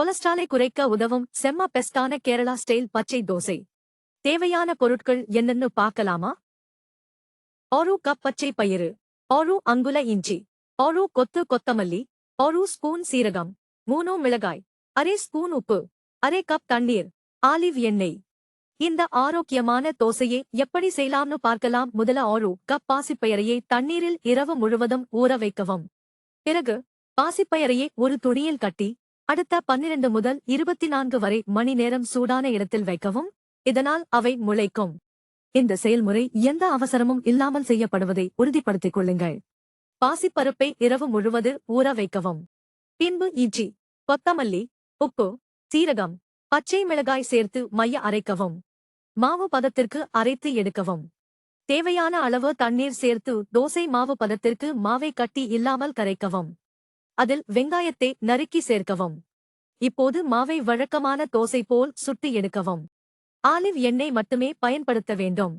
கொலஸ்ட்ராலை குறைக்க உதவும் செம்ம பெஸ்டான கேரளா ஸ்டைல் பச்சை தோசை. தேவையான பொருட்கள் என்னன்னு பார்க்கலாமா? ஒரு கப் பச்சை பயிறு ஒரு அங்குல இஞ்சி ஒரு கொத்து கொத்தமல்லி ஒரு ஸ்பூன் சீரகம் மூணு மிளகாய் அரை ஸ்பூன் உப்பு அரை கப் தண்ணீர் ஆலிவ் எண்ணெய். இந்த ஆரோக்கியமான தோசையை எப்படி செய்யலாம்னு பார்க்கலாம். முதல ஒரு கப் பாசிப்பயரையை தண்ணீரில் இரவு முழுவதும் ஊற வைக்கவும். பிறகு பாசிப்பயரையை ஒரு துணியில் கட்டி அடுத்த பன்னிரண்டு முதல் இருபத்தி நான்கு வரை மணி நேரம் சூடான இடத்தில் வைக்கவும் இதனால் அவை முளைக்கும். இந்த செயல்முறை எந்த அவசரமும் இல்லாமல் செய்யப்படுவதை உறுதிப்படுத்திக் கொள்ளுங்கள். பாசிப்பருப்பை இரவு முழுவது ஊற வைக்கவும். பின்பு இஞ்சி கொத்தமல்லி உப்பு சீரகம் பச்சை மிளகாய் சேர்த்து மைய அரைக்கவும். மாவு பதத்திற்கு அரைத்து எடுக்கவும். தேவையான அளவு தண்ணீர் சேர்த்து தோசை மாவு பதத்திற்கு மாவை கட்டி இல்லாமல் கரைக்கவும். அதில் வெங்காயத்தை நறுக்கி சேர்க்கவும். இப்போது மாவை வழக்கமான தோசை போல் சுட்டி எடுக்கவும். ஆலிவ் எண்ணெய் மட்டுமே பயன்படுத்த வேண்டும்.